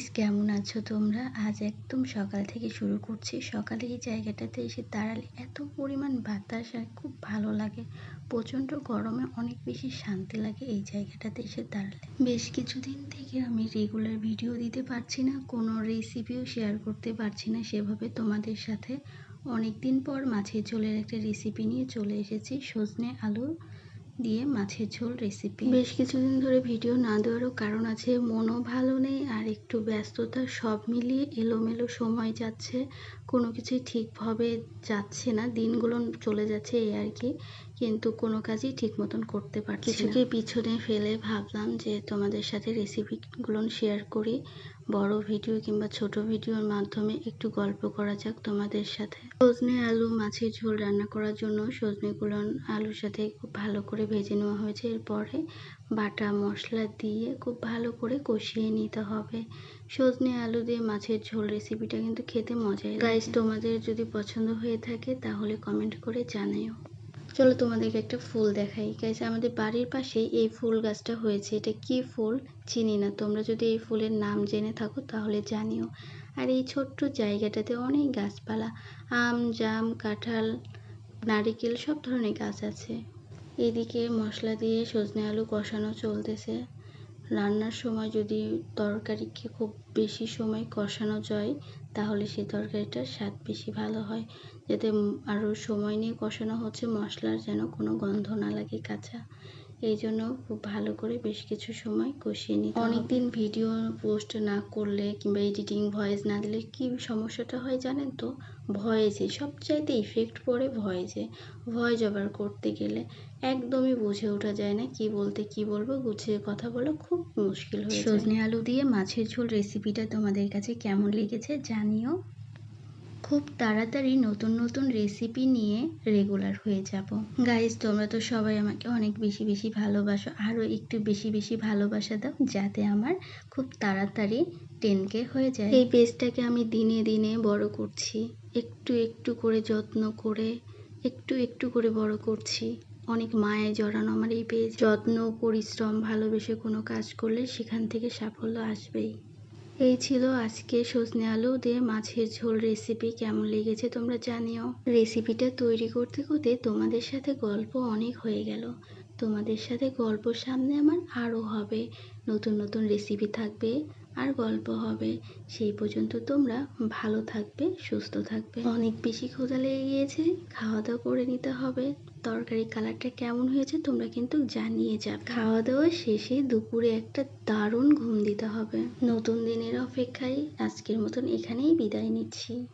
Guys কেমন আছো তোমরা? আজ একদম সকাল থেকে শুরু করছি। সকালে এই জায়গাটাতে এসে দাঁড়ালে এত পরিমাণ বাতাস আর খুব ভালো লাগে। প্রচণ্ড গরমে অনেক বেশি শান্তি লাগে এই জায়গাটাতে এসে দাঁড়ালে। বেশ কিছুদিন থেকে আমি রেগুলার ভিডিও দিতে পারছি না, কোনো রেসিপিও শেয়ার করতে পারছি না সেভাবে তোমাদের সাথে। অনেক দিন পর মাছের ঝোলের একটা রেসিপি নিয়ে চলে এসেছি, সজনে আলু দিয়ে মাছের ঝোল রেসিপি বেশ কিছুদিন ধরে ভিডিও না দেওয়ারও কারণ আছে, মনও ভালো নেই আর একটু ব্যস্ততা সব মিলিয়ে এলোমেলো সময় যাচ্ছে, কোনো কিছুই ঠিকভাবে যাচ্ছে না, দিনগুলো চলে যাচ্ছে এই আর কি। কিন্তু কোনো কাজই ঠিক মতন করতে পারছি কিছুকে পিছনে ফেলে ভাবলাম যে তোমাদের সাথে রেসিপিগুলো শেয়ার করি বড় ভিডিও কিংবা ছোট ভিডিওর মাধ্যমে একটু গল্প করা যাক তোমাদের সাথে। সজনে আলু মাছের ঝোল রান্না করার জন্য সজনেগুলো আলুর সাথে খুব ভালো করে ভেজে নেওয়া হয়েছে। এরপরে বাটা মশলা দিয়ে খুব ভালো করে কষিয়ে নিতে হবে। সজনে আলু দিয়ে মাছের ঝোল রেসিপিটা কিন্তু খেতে মজাই গাইস তোমাদের যদি পছন্দ হয়ে থাকে তাহলে কমেন্ট করে জানাও চলো তোমাদেরকে একটা ফুল দেখাই। গাইস আমাদের বাড়ির পাশেই এই ফুল গাছটা হয়েছে। এটা কি ফুল? চিনি না। তোমরা যদি এই ফুলের নাম জেনে থাকো, তাহলে জানিও। আর এই ছোট্ট জায়গাটাতে অনেক গাছপালা। আম, জাম, কাঁঠাল, নারিকেল, সব ধরনের গাছ আছে। এদিকে মশলা দিয়ে সজনে আলু কষানো চলতেছে। রান্নার সময় যদি তরকারিকে খুব বেশি সময় কষানো যায়, তাহলে সেই তরকারিটার স্বাদ বেশি ভালো হয়। যাতে আরও সময় নিয়ে কষানো হচ্ছে, মশলার যেন কোনো গন্ধ না লাগে কাঁচা। এই জন্য খুব ভালো করে বেশ কিছু সময় কষিয়ে নিই অনেকদিন ভিডিও পোস্ট না করলে কিংবা এডিটিং ভয়েস না দিলে কি সমস্যাটা হয় জানেন তো? ভয়েসে সবচাইতে ইফেক্ট পড়ে ভয়েসে ভয়েস ওভার করতে গেলে একদমই বুঝে ওঠা যায় না কি বলতে কি বলব, গুছিয়ে কথা বলা খুব মুশকিল হয়ে সজনে আলু দিয়ে মাছের ঝোল রেসিপিটা তোমাদের কাছে কেমন লেগেছে জানিও। খুব তাড়াতাড়ি নতুন নতুন রেসিপি নিয়ে রেগুলার হয়ে যাব। গাইজ তোমরা তো সবাই আমাকে অনেক বেশি বেশি ভালোবাসো। আরও একটু বেশি বেশি ভালোবাসা দাও যাতে আমার খুব তাড়াতাড়ি টেনকে হয়ে যায়। এই পেজটাকে আমি দিনে দিনে বড় করছি। একটু একটু করে যত্ন করে, একটু একটু করে বড় করছি। অনেক মায়ে জড়ানো আমার এই পেজ যত্ন, পরিশ্রম, ভালোবেসে কোনো কাজ করলে সেখান থেকে সাফল্য আসবেই। এই ছিল আজকে সজনে আলু দিয়ে মাছের ঝোল রেসিপি কেমন লেগেছে তোমরা জানিও। রেসিপিটা তৈরি করতে করতে তোমাদের সাথে গল্প অনেক হয়ে গেল। তোমাদের সাথে গল্প সামনে আমার আরও হবে। নতুন নতুন রেসিপি থাকবে। আর গল্প হবে। সেই পর্যন্ত তোমরা ভালো থাকবে, সুস্থ থাকবে। অনেক বেশি ক্ষুধা লেগে গিয়েছে খাওয়া দাওয়া করে নিতে হবে। তরকারি কালারটা কেমন হয়েছে তোমরা কিন্তু জানিয়ে যাবে। খাওয়া দাওয়া শেষে দুপুরে একটা দারুণ ঘুম দিতে হবে। নতুন দিনের অপেক্ষায় আজকের মতন এখানেই বিদায় নিচ্ছি।